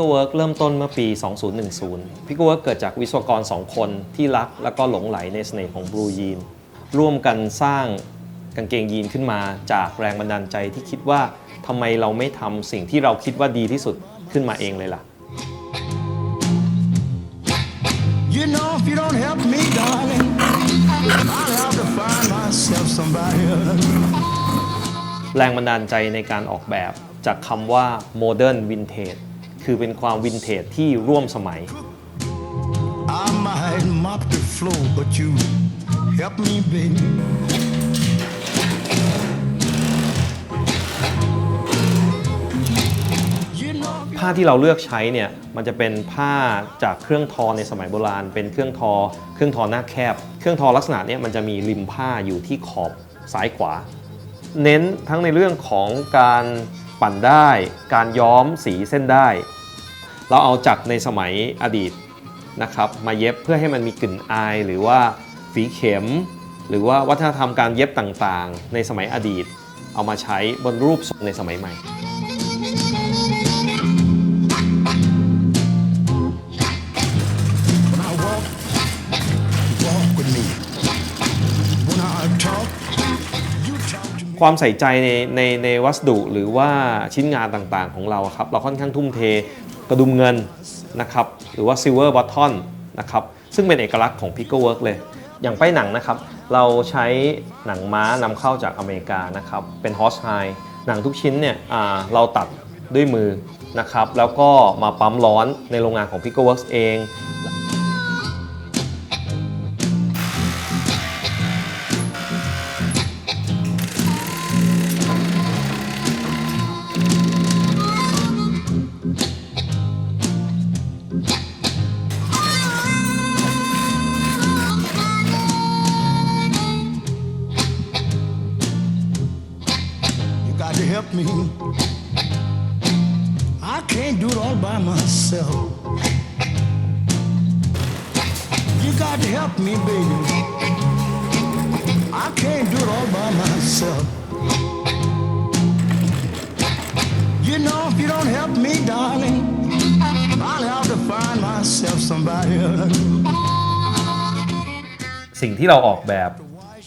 Pickle Work เริ่มต้นเมื่อปี 2010 Pickle Work เกิดจากวิศวกร 2 คนที่รักและก็หลงไหลในเสน่ห์ของ Blue Jean ร่วมกันสร้างกางเกงยีนขึ้นมาจากแรงบันดาลใจที่คิดว่าทำไมเราไม่ทำสิ่งที่เราคิดว่าดีที่สุดขึ้นมาเองเลยล่ะ You know, if you don't help me, darling, I'll have to find myself somebody else. แรงบันดาลใจในการออกแบบจากคำว่า Modern Vintage คือเป็นความวินเทจที่ร่วมสมัย I might mop the floor, but you help me, baby. You know, ผ้าที่เราเลือกใช้เนี่ยมันจะเป็นผ้าจากเครื่องทอในสมัยโบราณ เป็นเครื่องทอ เครื่องทอหน้าแคบ เครื่องทอลักษณะเนี้มันจะมีริมผ้าอยู่ที่ขอบซ้ายขวา เน้นทั้งในเรื่องของการปั่นได้ การย้อมสีเส้นได้ เราเอาจากในสมัยอดีตนะครับมาเย็บเพื่อให้มันมีกลิ่นอาย หรือว่าฝีเข็ม หรือว่าวัฒนธรรมการเย็บต่างๆ ในสมัยอดีต เอามาใช้บนรูปทรงในสมัยใหม่ความใส่ใจในในในวัสดุหรือว่าชิ้นงานต่างๆของเราครับ เราค่อนข้างทุ่มเท กระดุมเงินนะครับหรือว่า silver button นะครับซึ่งเป็นเอกลักษณ์ของ Pickle Work เลย อย่างป้ายหนังนะครับ เราใช้หนังม้านำเข้าจากอเมริกานะครับเป็น horse hide หนังทุกชิ้นเนี่ยเราตัดด้วยมือนะครับแล้วก็มาปั๊มร้อนในโรงงานของ Pickle Works เอง help me. I can't do it all by myself. You got to help me, baby. I can't do it all by myself. You know, if you don't help me, darling, I'll have to find myself somebody else. สิ่งที่เราออกแบบ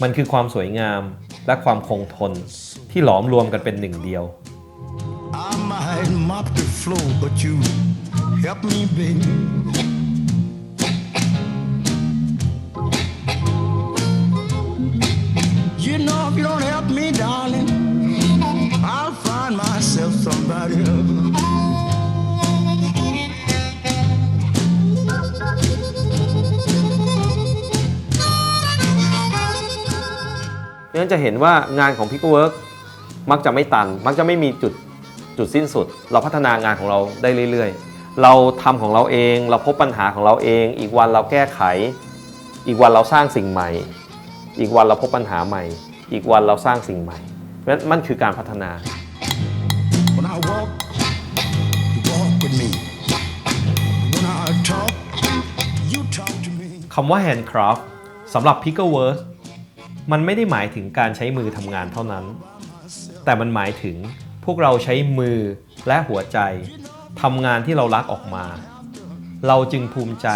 มันคือความสวยงาม และความคงทนที่หลอมรวมกันเป็นหนึ่งเดียว I might mop the floor, but you help me, baby. ดังนั้นจะเห็นว่างานของ Pickle Work มักจะไม่ตัน มักจะไม่มีจุดจุดสิ้นสุด เราพัฒนางานของเราได้เรื่อย ๆ เราทำของเราเอง เราพบปัญหาของเราเอง อีกวันเราแก้ไข อีกวันเราสร้างสิ่งใหม่ อีกวันเราพบปัญหาใหม่ อีกวันเราสร้างสิ่งใหม่เพราะฉะนั้นมันคือการพัฒนา When I walk, you walk with me. When I talk, you talk to me. คำว่า handcraft สำหรับ Pickle Work มันไม่ได้หมายถึงการใช้มือทำงานเท่านั้น แต่มันหมายถึงพวกเราใช้มือและหัวใจทำงานที่เรารักออกมา เราจึงภูมิใจ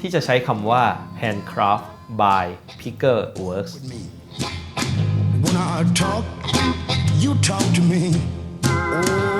ที่จะใช้คำว่า handcraft by Pickle Works When I talk, you talk to me. Oh,